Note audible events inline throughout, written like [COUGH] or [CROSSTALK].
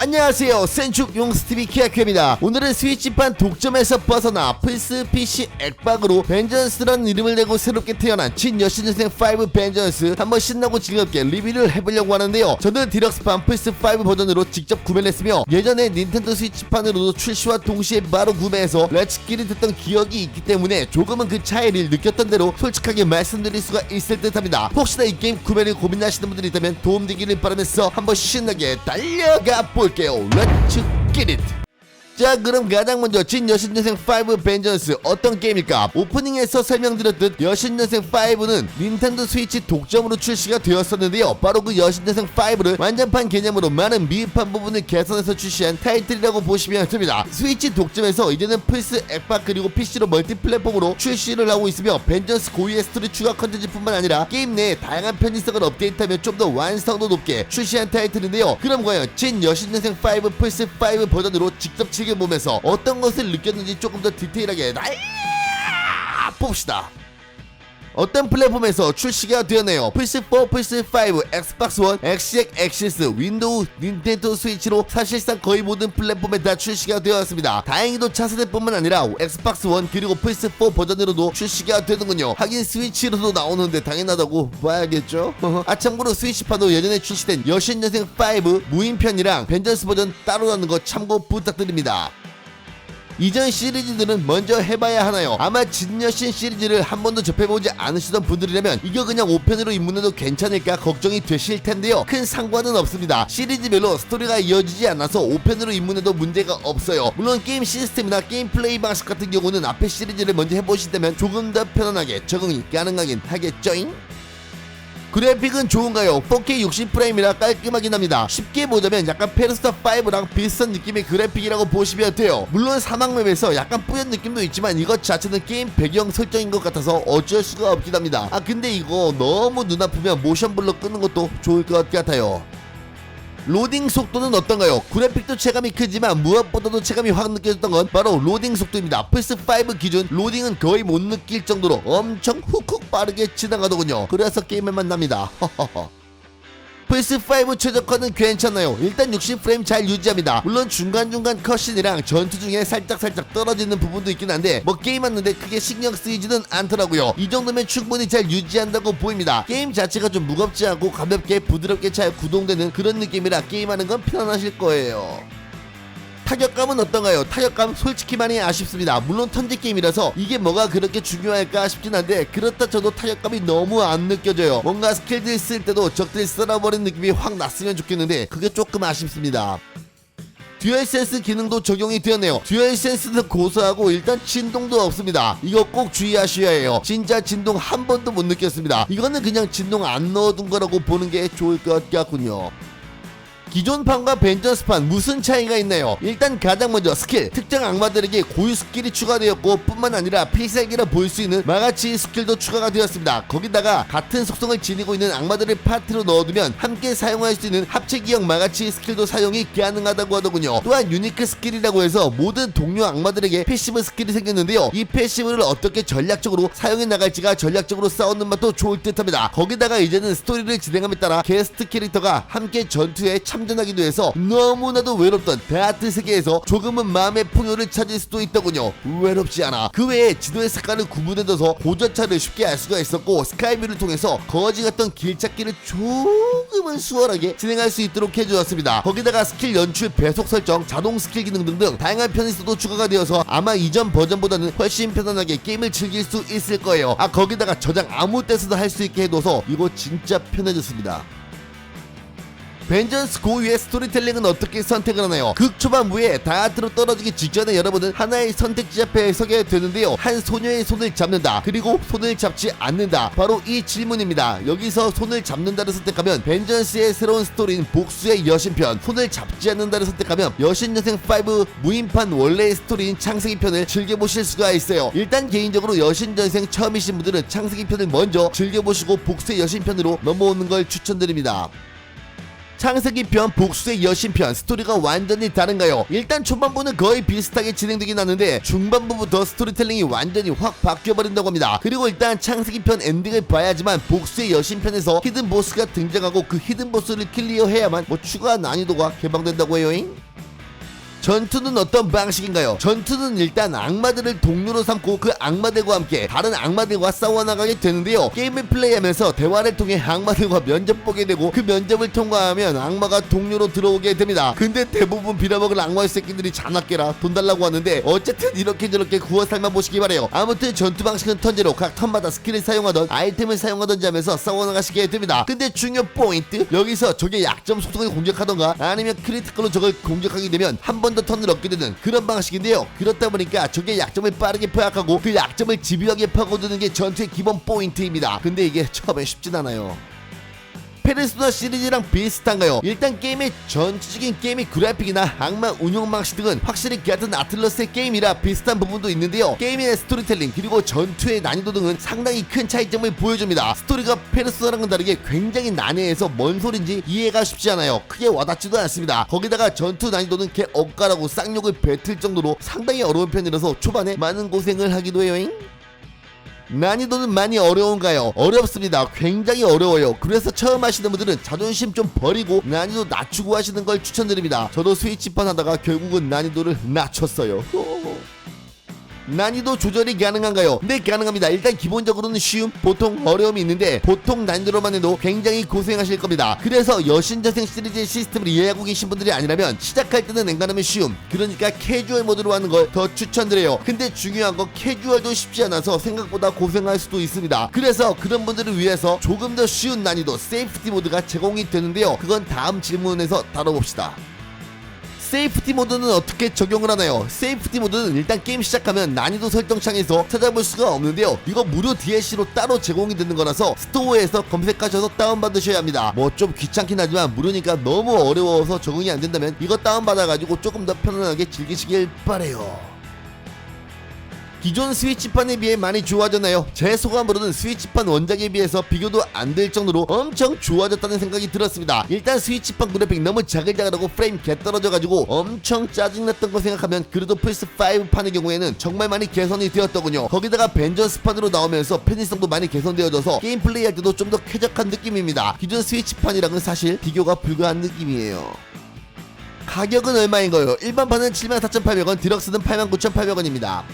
안녕하세요. 센축 용스TV 키아큐입니다. 오늘은 스위치판 독점에서 벗어나 플스 PC 액박으로 벤전스라는 이름을 내고 새롭게 태어난 친 여신전생 5 벤전스 한번 신나고 즐겁게 리뷰를 해보려고 하는데요. 저는 디럭스판 플스5 버전으로 직접 구매를 했으며 예전에 닌텐도 스위치판으로도 출시와 동시에 바로 구매해서 렛츠끼리 듣던 기억이 있기 때문에 조금은 그 차이를 느꼈던 대로 솔직하게 말씀드릴 수가 있을 듯 합니다. 혹시나 이 게임 구매를 고민하시는 분들이 있다면 도움되기를 바라면서 한번 신나게 달려가 볼 게요 렛츠 기릿 자 그럼 가장 먼저 진 여신전생 5 벤전스 어떤 게임일까? 오프닝에서 설명드렸듯 여신전생 5는 닌텐도 스위치 독점으로 출시가 되었었는데요. 바로 그 여신전생 5를 완전판 개념으로 많은 미흡한 부분을 개선해서 출시한 타이틀이라고 보시면 됩니다. 스위치 독점에서 이제는 플스 엑박 그리고 PC로 멀티 플랫폼으로 출시를 하고 있으며 벤전스 고유의 스토리 추가 컨텐츠뿐만 아니라 게임 내에 다양한 편의성을 업데이트하며 좀 더 완성도 높게 출시한 타이틀인데요. 그럼 과연 진 여신전생 5 플스 5 버전으로 직접 즐겨보면서 어떤 것을 느꼈는지 조금 더 디테일하게 날려 봅시다 어떤 플랫폼에서 출시가 되었네요. 플스4, 플스5, 엑스박스 원, 엑시엑, 엑시스, 윈도우, 닌텐도 스위치로 사실상 거의 모든 플랫폼에 다 출시가 되었습니다. 다행히도 차세대뿐만 아니라 엑스박스 원 그리고 플스4 버전으로도 출시가 되는군요. 하긴 스위치로도 나오는데 당연하다고 봐야겠죠? [LAUGHS] 아 참고로 스위치판도 예전에 출시된 여신여생 5 무인편이랑 벤전스 버전 따로 나는 거 참고 부탁드립니다. 이전 시리즈들은 먼저 해봐야 하나요? 아마 진여신 시리즈를 한 번도 접해보지 않으시던 분들이라면 이거 그냥 5편으로 입문해도 괜찮을까 걱정이 되실 텐데요. 큰 상관은 없습니다. 시리즈별로 스토리가 이어지지 않아서 5편으로 입문해도 문제가 없어요. 물론 게임 시스템이나 게임 플레이 방식 같은 경우는 앞에 시리즈를 먼저 해보시다면 조금 더 편안하게 적응이 가능하긴 하겠죠잉? 그래픽은 좋은가요? 4K 60프레임이라 깔끔하긴 합니다. 쉽게 보자면 약간 페르스타 5랑 비슷한 느낌의 그래픽이라고 보시면 돼요. 물론 사막맵에서 약간 뿌연 느낌도 있지만 이것 자체는 게임 배경 설정인 것 같아서 어쩔 수가 없긴 합니다. 아 근데 이거 너무 눈 아프면 모션 블러 끄는 것도 좋을 것 같아요. 로딩 속도는 어떤가요? 그래픽도 체감이 크지만 무엇보다도 체감이 확 느껴졌던 건 바로 로딩 속도입니다. 플스5 기준 로딩은 거의 못 느낄 정도로 엄청 훅훅 빠르게 지나가더군요. 그래서 게임을 만납니다. 허허허. 플스5 최저가는 괜찮아요. 일단 60프레임 잘 유지합니다. 물론 중간중간 컷신이랑 전투 중에 살짝살짝 떨어지는 부분도 있긴 한데 뭐 게임 하는데 크게 신경 쓰이지는 않더라고요. 이 정도면 충분히 잘 유지한다고 보입니다. 게임 자체가 좀 무겁지 않고 가볍게 부드럽게 잘 구동되는 그런 느낌이라 게임하는 건 편안하실 거예요. 타격감은 어떤가요? 타격감 솔직히 많이 아쉽습니다. 물론 턴제 게임이라서 이게 뭐가 그렇게 중요할까 싶긴 한데 그렇다 쳐도 타격감이 너무 안 느껴져요. 뭔가 스킬들 쓸 때도 적들 쓸어버린 느낌이 확 났으면 좋겠는데 그게 조금 아쉽습니다. 듀얼센스 기능도 적용이 되었네요. 듀얼센스는 고소하고 일단 진동도 없습니다. 이거 꼭 주의하셔야 해요. 진짜 진동 한 번도 못 느꼈습니다. 이거는 그냥 진동 안 넣어둔 거라고 보는 게 좋을 것 같군요. 기존판과 벤전스판 무슨 차이가 있나요? 일단 가장 먼저 스킬. 특정 악마들에게 고유 스킬이 추가되었고 뿐만 아니라 필살기라 보일 수 있는 마가치 스킬도 추가가 되었습니다. 거기다가 같은 속성을 지니고 있는 악마들을 파티로 넣어두면 함께 사용할 수 있는 합체 기억 마가치 스킬도 사용이 가능하다고 하더군요. 또한 유니크 스킬이라고 해서 모든 동료 악마들에게 패시브 스킬이 생겼는데요. 이 패시브를 어떻게 전략적으로 사용해 나갈지가 전략적으로 싸우는 맛도 좋을 듯합니다. 거기다가 이제는 스토리를 진행함에 따라 게스트 캐릭터가 함께 전투에 참 전하기도 해서 너무나도 외롭던 다트 세계에서 조금은 마음의 풍요를 찾을 수도 있더군요. 외롭지 않아. 그 외에 지도의 색깔을 구분해둬서 고저차를 쉽게 알 수가 있었고 스카이뷰를 통해서 거지 같던 길찾기를 조금은 수월하게 진행할 수 있도록 해주었습니다. 거기다가 스킬 연출 배속 설정, 자동 스킬 기능 등등 다양한 편의성도 추가가 되어서 아마 이전 버전보다는 훨씬 편안하게 게임을 즐길 수 있을 거예요. 아 거기다가 저장 아무 때서도 할 수 있게 해둬서 이거 진짜 편해졌습니다. 벤전스 고유의 스토리텔링은 어떻게 선택을 하나요? 극 초반부에 다이아트로 떨어지기 직전에 여러분은 하나의 선택지 앞에 서게 되는데요. 한 소녀의 손을 잡는다. 그리고 손을 잡지 않는다. 바로 이 질문입니다. 여기서 손을 잡는다를 선택하면 벤전스의 새로운 스토리인 복수의 여신편, 손을 잡지 않는다를 선택하면 여신여생 5 무인판 원래의 스토리인 창세기 편을 즐겨보실 수가 있어요. 일단 개인적으로 여신전생 처음이신 분들은 창세기 편을 먼저 즐겨보시고 복수의 여신편으로 넘어오는 걸 추천드립니다. 창세기 편 복수의 여신 편 스토리가 완전히 다른가요? 일단 초반부는 거의 비슷하게 진행되긴 하는데 중반부부터 스토리텔링이 완전히 확 바뀌어버린다고 합니다. 그리고 일단 창세기 편 엔딩을 봐야지만 복수의 여신 편에서 히든 보스가 등장하고 그 히든 보스를 클리어해야만 뭐 추가 난이도가 개방된다고 해요잉? 전투는 어떤 방식인가요? 전투는 일단 악마들을 동료로 삼고 그 악마들과 함께 다른 악마들과 싸워나가게 되는데요. 게임을 플레이하면서 대화를 통해 악마들과 면접 보게 되고 그 면접을 통과하면 악마가 동료로 들어오게 됩니다. 근데 대부분 빌어먹을 악마의 새끼들이 잔악계라 돈 달라고 하는데 어쨌든 이렇게 저렇게 구워 삶아 보시기 바래요. 아무튼 전투 방식은 턴제로 각 턴마다 스킬을 사용하던 아이템을 사용하던지 하면서 싸워나가시게 됩니다. 근데 중요 포인트 여기서 적의 약점 속성을 공격하던가 아니면 크리티컬로 적을 공격하게 되면 한번 더 턴을 얻게 되는 그런 방식인데요. 그렇다 보니까 적의 약점을 빠르게 파악하고 그 약점을 집요하게 파고드는 게 전투의 기본 포인트입니다. 근데 이게 처음에 쉽진 않아요. 페르소나 시리즈랑 비슷한가요? 일단 게임의 전체적인 게임의 그래픽이나 악마 운영 방식 등은 확실히 같은 아틀러스의 게임이라 비슷한 부분도 있는데요. 게임의 스토리텔링 그리고 전투의 난이도 등은 상당히 큰 차이점을 보여줍니다. 스토리가 페르소나랑은 다르게 굉장히 난해해서 뭔 소린지 이해가 쉽지 않아요. 크게 와닿지도 않습니다. 거기다가 전투 난이도는 개 억가라고 쌍욕을 뱉을 정도로 상당히 어려운 편이라서 초반에 많은 고생을 하기도 해요잉. 난이도는 많이 어려운가요? 어렵습니다. 굉장히 어려워요. 그래서 처음 하시는 분들은 자존심 좀 버리고 난이도 낮추고 하시는 걸 추천드립니다. 저도 스위치판 하다가 결국은 난이도를 낮췄어요. [LAUGHS] 난이도 조절이 가능한가요? 네 가능합니다. 일단 기본적으로는 쉬움 보통 어려움이 있는데 보통 난이도로만 해도 굉장히 고생하실 겁니다. 그래서 여신전생 시리즈의 시스템을 이해하고 계신 분들이 아니라면 시작할 때는 냉간하면 쉬움 그러니까 캐주얼 모드로 하는 걸 더 추천드려요. 근데 중요한 건 캐주얼도 쉽지 않아서 생각보다 고생할 수도 있습니다. 그래서 그런 분들을 위해서 조금 더 쉬운 난이도 세이프티 모드가 제공이 되는데요. 그건 다음 질문에서 다뤄봅시다 세이프티 모드는 어떻게 적용을 하나요? 세이프티 모드는 일단 게임 시작하면 난이도 설정창에서 찾아볼 수가 없는데요. 이거 무료 DLC로 따로 제공이 되는 거라서 스토어에서 검색하셔서 다운받으셔야 합니다. 뭐 좀 귀찮긴 하지만 무료니까 너무 어려워서 적응이 안 된다면 이거 다운받아가지고 조금 더 편안하게 즐기시길 바래요. 기존 스위치판에 비해 많이 좋아졌나요? 제 소감으로는 스위치판 원작에 비해서 비교도 안 될 정도로 엄청 좋아졌다는 생각이 들었습니다. 일단 스위치판 그래픽 너무 자글자글하고 프레임 개 떨어져가지고 엄청 짜증났던 거 생각하면 그래도 플스5 판의 경우에는 정말 많이 개선이 되었더군요. 거기다가 벤전스판으로 나오면서 편의성도 많이 개선되어져서 게임 플레이할 때도 좀 더 쾌적한 느낌입니다. 기존 스위치판이랑은 사실 비교가 불가한 느낌이에요. 가격은 얼마인가요? 일반판은 74,800원, 디럭스는 89,800원입니다.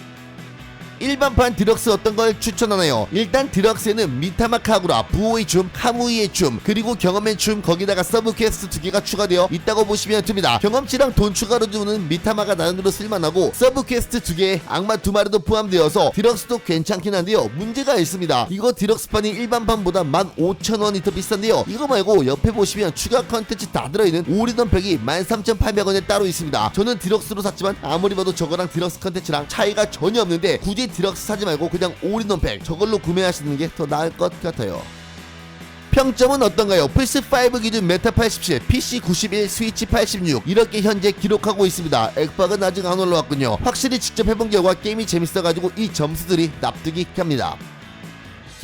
일반판 디럭스 어떤 걸 추천하나요? 일단 디럭스에는 미타마카구라, 부호의 춤, 카무이의 춤, 그리고 경험의 춤 거기다가 서브 퀘스트 두 개가 추가되어 있다고 보시면 됩니다. 경험치랑 돈 추가로 주는 미타마가 나름대로 쓸만하고 서브 퀘스트 두 개에 악마 두 마리도 포함되어서 디럭스도 괜찮긴 한데요. 문제가 있습니다. 이거 디럭스판이 일반판보다 15,000원이 더 비싼데요. 이거 말고 옆에 보시면 추가 컨텐츠 다 들어있는 올인원 팩이 13,800원에 따로 있습니다. 저는 디럭스로 샀지만 아무리 봐도 저거랑 디럭스 컨텐츠랑 차이가 전혀 없는데 굳이 디럭스 사지 말고 그냥 올인원 팩 저걸로 구매하시는 게 더 나을 것 같아요. 평점은 어떤가요? 플스5 기준 메타 87, PC 91, 스위치 86 이렇게 현재 기록하고 있습니다. 액박은 아직 안 올라왔군요. 확실히 직접 해본 결과 게임이 재밌어가지고 이 점수들이 납득이 갑니다.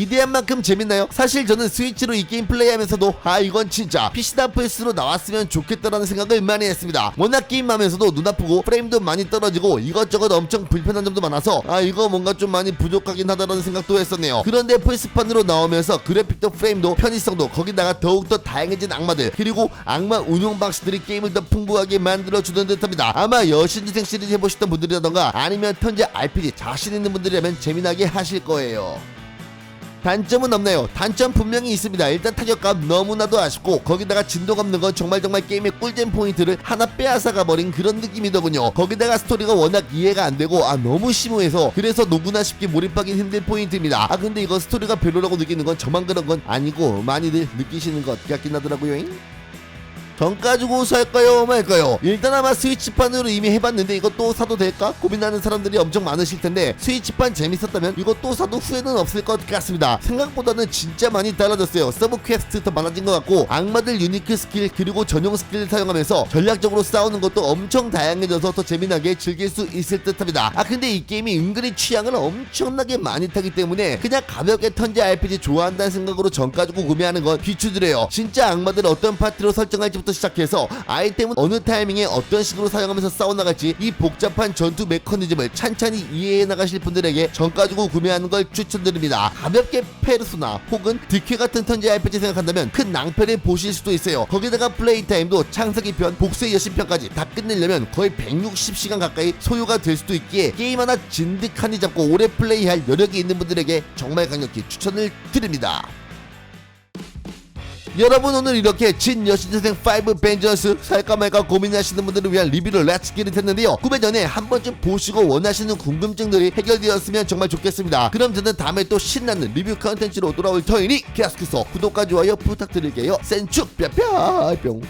기대한 만큼 재밌나요? 사실 저는 스위치로 이 게임 플레이하면서도 아 이건 진짜 PC나 플스로 나왔으면 좋겠다라는 생각을 많이 했습니다. 워낙 게임하면서도 눈 아프고 프레임도 많이 떨어지고 이것저것 엄청 불편한 점도 많아서 아 이거 뭔가 좀 많이 부족하긴 하다라는 생각도 했었네요. 그런데 플스판으로 나오면서 그래픽도 프레임도 편의성도 거기다가 더욱더 다양해진 악마들 그리고 악마 운용 방식들이 게임을 더 풍부하게 만들어주는 듯합니다. 아마 여신지생 시리즈 해보셨던 분들이라던가 아니면 현재 RPG 자신 있는 분들이라면 재미나게 하실 거예요. 단점은 없나요? 단점 분명히 있습니다. 일단 타격감 너무나도 아쉽고 거기다가 진동 없는 건 정말 정말 게임의 꿀잼 포인트를 하나 빼앗아가 버린 그런 느낌이더군요. 거기다가 스토리가 워낙 이해가 안 되고 아 너무 심오해서 그래서 누구나 쉽게 몰입하기 힘든 포인트입니다. 아 근데 이거 스토리가 별로라고 느끼는 건 저만 그런 건 아니고 많이들 느끼시는 것 같긴 하더라고요. 잉? 돈 가지고 살까요? 말까요? 일단 아마 스위치판으로 이미 해봤는데 또 사도 될까? 고민하는 사람들이 엄청 많으실 텐데 스위치판 재밌었다면 또 사도 후회는 없을 것 같습니다. 생각보다는 진짜 많이 달라졌어요. 서브 퀘스트 더 많아진 것 같고 악마들 유니크 스킬 그리고 전용 스킬을 사용하면서 전략적으로 싸우는 것도 엄청 다양해져서 더 재미나게 즐길 수 있을 듯 합니다. 아 근데 이 게임이 은근히 취향을 엄청나게 많이 타기 때문에 그냥 가볍게 턴제 RPG 좋아한다는 생각으로 전 가지고 구매하는 건 비추드려요. 진짜 악마들 어떤 파티로 설정할지부터 전투부터 시작해서 아이템은 어느 타이밍에 어떤 식으로 사용하면서 싸워나갈지 이 복잡한 전투 메커니즘을 찬찬히 이해해 나가실 분들에게 정 가지고 구매하는 걸 추천드립니다. 가볍게 페르소나 혹은 득회 같은 턴제 RPG 생각한다면 큰 낭패를 보실 수도 있어요. 거기다가 플레이 타임도 창세기 편, 복수의 여신편까지 다 끝내려면 거의 160시간 가까이 소요가 될 수도 있기에 게임 하나 진득하니 잡고 오래 플레이할 여력이 있는 분들에게 정말 강력히 추천을 드립니다. 여러분 오늘 이렇게 진 여신전생 5 벤전스 살까 말까 고민하시는 분들을 위한 리뷰를 렛츠기를 했는데요. 구매 전에 한 번쯤 보시고 원하시는 궁금증들이 해결되었으면 정말 좋겠습니다. 그럼 저는 다음에 또 신나는 리뷰 컨텐츠로 돌아올 터이니 계속해서 구독과 좋아요 부탁드릴게요. 센축 뿅뿅